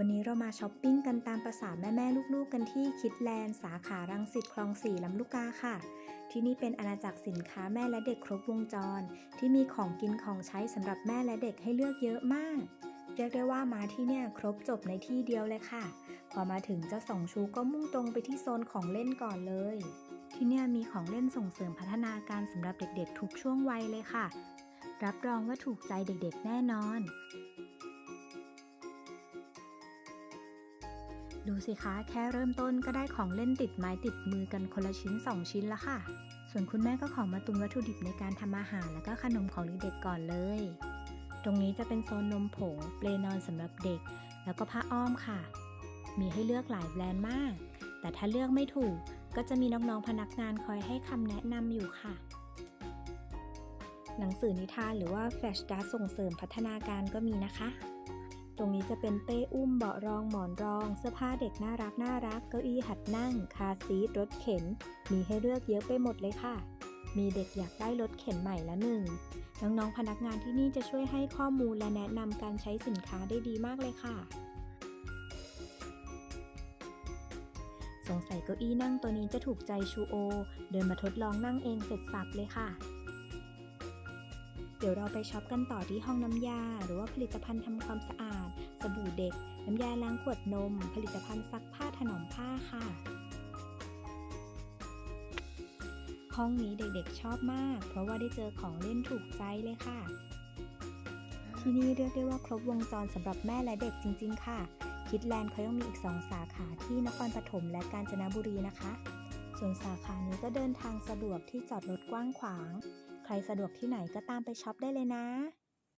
วันนี้เรามาช้อปปิ้งกันตามประษาแม่แม่ๆลูกๆกันที่คิดแลนด์สาขารังสิตคลองสี่ลำลูกกาค่ะ ที่นี่เป็นอาณาจักรสินค้าแม่และเด็กครบวงจร ที่มีของกินของใช้สำหรับแม่และเด็กให้เลือกเยอะมาก เรียกได้ว่ามาที่เนี่ยครบจบในที่เดียวเลยค่ะ พอมาถึงเจ้าสองชูก็มุ่งตรงไปที่โซนของเล่นก่อนเลย ที่เนี่ยมีของเล่นส่งเสริมพัฒนาการสำหรับเด็กๆ ทุกช่วงวัยเลยค่ะ รับรองว่าถูกใจเด็กๆ แน่นอน ดูสิคะ แค่เริ่มต้นก็ได้ของเล่นติดไม้ติดมือกันคนละชิ้น 2 ชิ้นละค่ะ ส่วนคุณแม่ก็ขอมาตุนวัตถุดิบในการทำอาหารแล้วก็ขนมของเด็กๆก่อนเลย ตรงนี้จะเป็นโซนนมผง เปลนอนสำหรับเด็ก แล้วก็ผ้าอ้อมค่ะ มีให้เลือกหลายแบรนด์มาก แต่ถ้าเลือกไม่ถูก ก็จะมีน้องๆพนักงานคอยให้คำแนะนำอยู่ค่ะ หนังสือนิทานหรือว่าแฟลชการ์ดส่งเสริมพัฒนาการก็มีนะคะ ตรงนี้จะเป็นเป้อุ้มเบาะรองหมอนรอง เสื้อผ้าเด็กน่ารักน่ารัก เก้าอี้หัดนั่ง คาซีทรถเข็น มีให้เลือกเยอะไปหมดเลยค่ะ มีเด็กอยากได้รถเข็นใหม่ละหนึ่ง น้องๆพนักงานที่นี่จะช่วยให้ข้อมูลและแนะนำการใช้สินค้าได้ดีมากเลยค่ะ สงสัยเก้าอี้นั่งตัวนี้จะถูกใจชูโอ เดินมาทดลองนั่งเองเสร็จสับเลยค่ะ ดี๋ยวเราไปช็อปกันต่อที่ห้องน้ำยา หรือว่าผลิตภัณฑ์ทำความสะอาด สบู่เด็ก น้ำยาล้างขวดนม ผลิตภัณฑ์ซักผ้าถนอมผ้าค่ะ ห้องนี้เด็กๆชอบมาก เพราะว่าได้เจอของเล่นถูกใจเลยค่ะ ที่นี่เรียกได้ว่าครบวงจรสำหรับแม่และเด็กจริง ๆ ค่ะ คิดแลนด์เขายังมีอีก2สาขาที่นครปฐมและกาญจนบุรีนะคะ ส่วนสาขานี้ก็เดินทางสะดวกที่จอดรถกว้างขวาง ใครสะดวกที่ไหนก็ตามไปช็อปได้เลยนะ